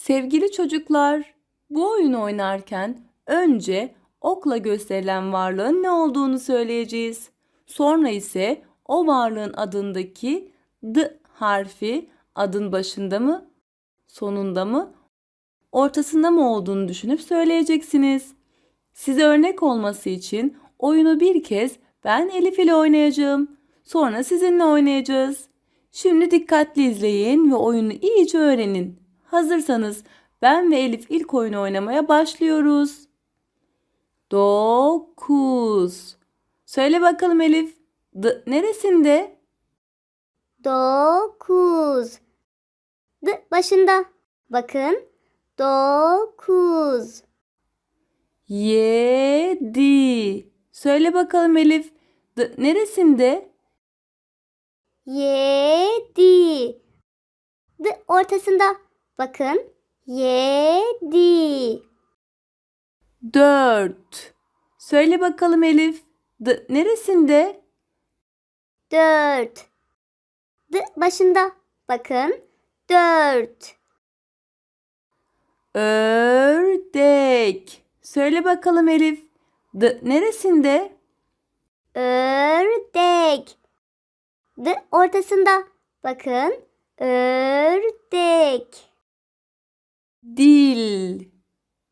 Sevgili çocuklar, bu oyunu oynarken önce okla gösterilen varlığın ne olduğunu söyleyeceğiz. Sonra ise o varlığın adındaki d harfi adın başında mı, sonunda mı, ortasında mı olduğunu düşünüp söyleyeceksiniz. Size örnek olması için oyunu bir kez ben Elif ile oynayacağım. Sonra sizinle oynayacağız. Şimdi dikkatli izleyin ve oyunu iyice öğrenin. Hazırsanız ben ve Elif ilk oyunu oynamaya başlıyoruz. Dokuz. Söyle bakalım Elif. D neresinde? Dokuz. D başında. Bakın. Dokuz. Yedi. Söyle bakalım Elif. D neresinde? Yedi. D ortasında. Bakın. Yedi. Dört. Söyle bakalım Elif. D neresinde? Dört. D başında. Bakın. Dört. Ördek. Söyle bakalım Elif. D neresinde? Ördek. D ortasında. Bakın. Ördek. Dil.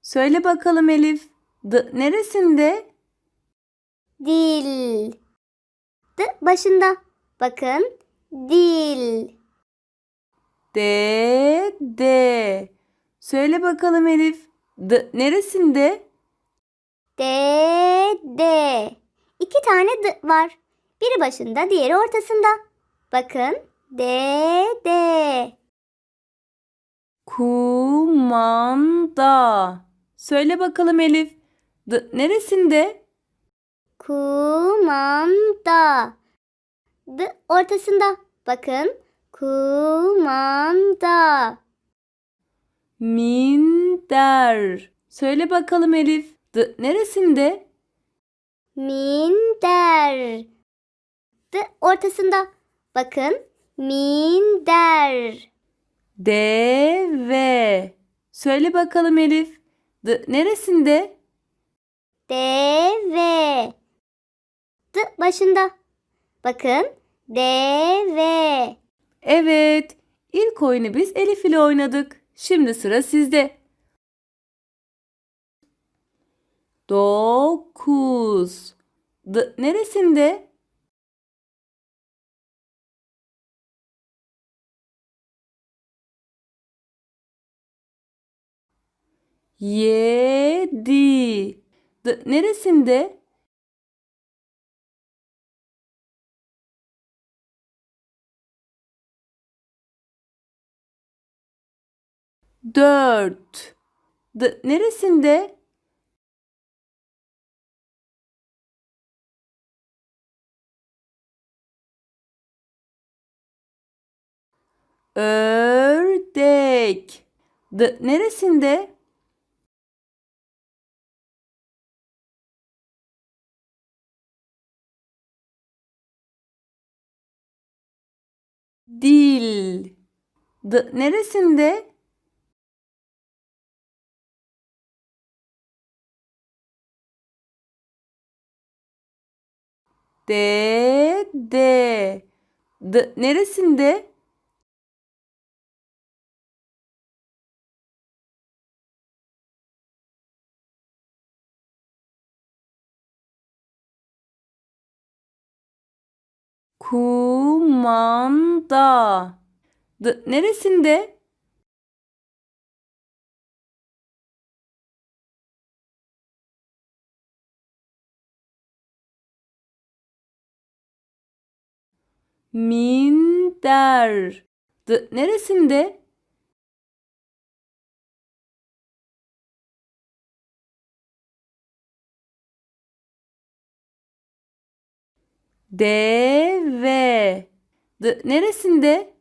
Söyle bakalım Elif. D neresinde? Dil. D başında. Bakın. Dil. Dede. Söyle bakalım Elif. D neresinde? Dede. İki tane D var. Biri başında, diğeri ortasında. Bakın. Dede. Kumanda. Söyle bakalım Elif. D neresinde? Kumanda. D ortasında. Bakın. Kumanda. Minder. Söyle bakalım Elif. D neresinde? Minder. D ortasında. Bakın. Minder. Deve. Söyle bakalım Elif. D neresinde? Deve. D başında. Bakın. Deve. Evet. İlk oyunu biz Elif ile oynadık. Şimdi sıra sizde. Dokuz. D neresinde? Yedi. D neresinde? Dört. D neresinde? Ördek. D neresinde? Dil. D neresinde? Dede. D neresinde? Kumanda. D neresinde? Minder. D neresinde? Deve. D neresinde?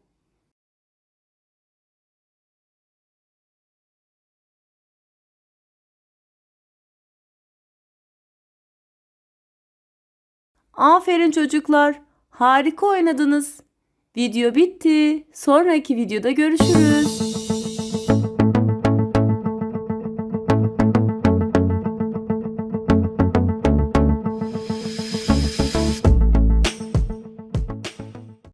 Aferin çocuklar. Harika oynadınız. Video bitti. Sonraki videoda görüşürüz.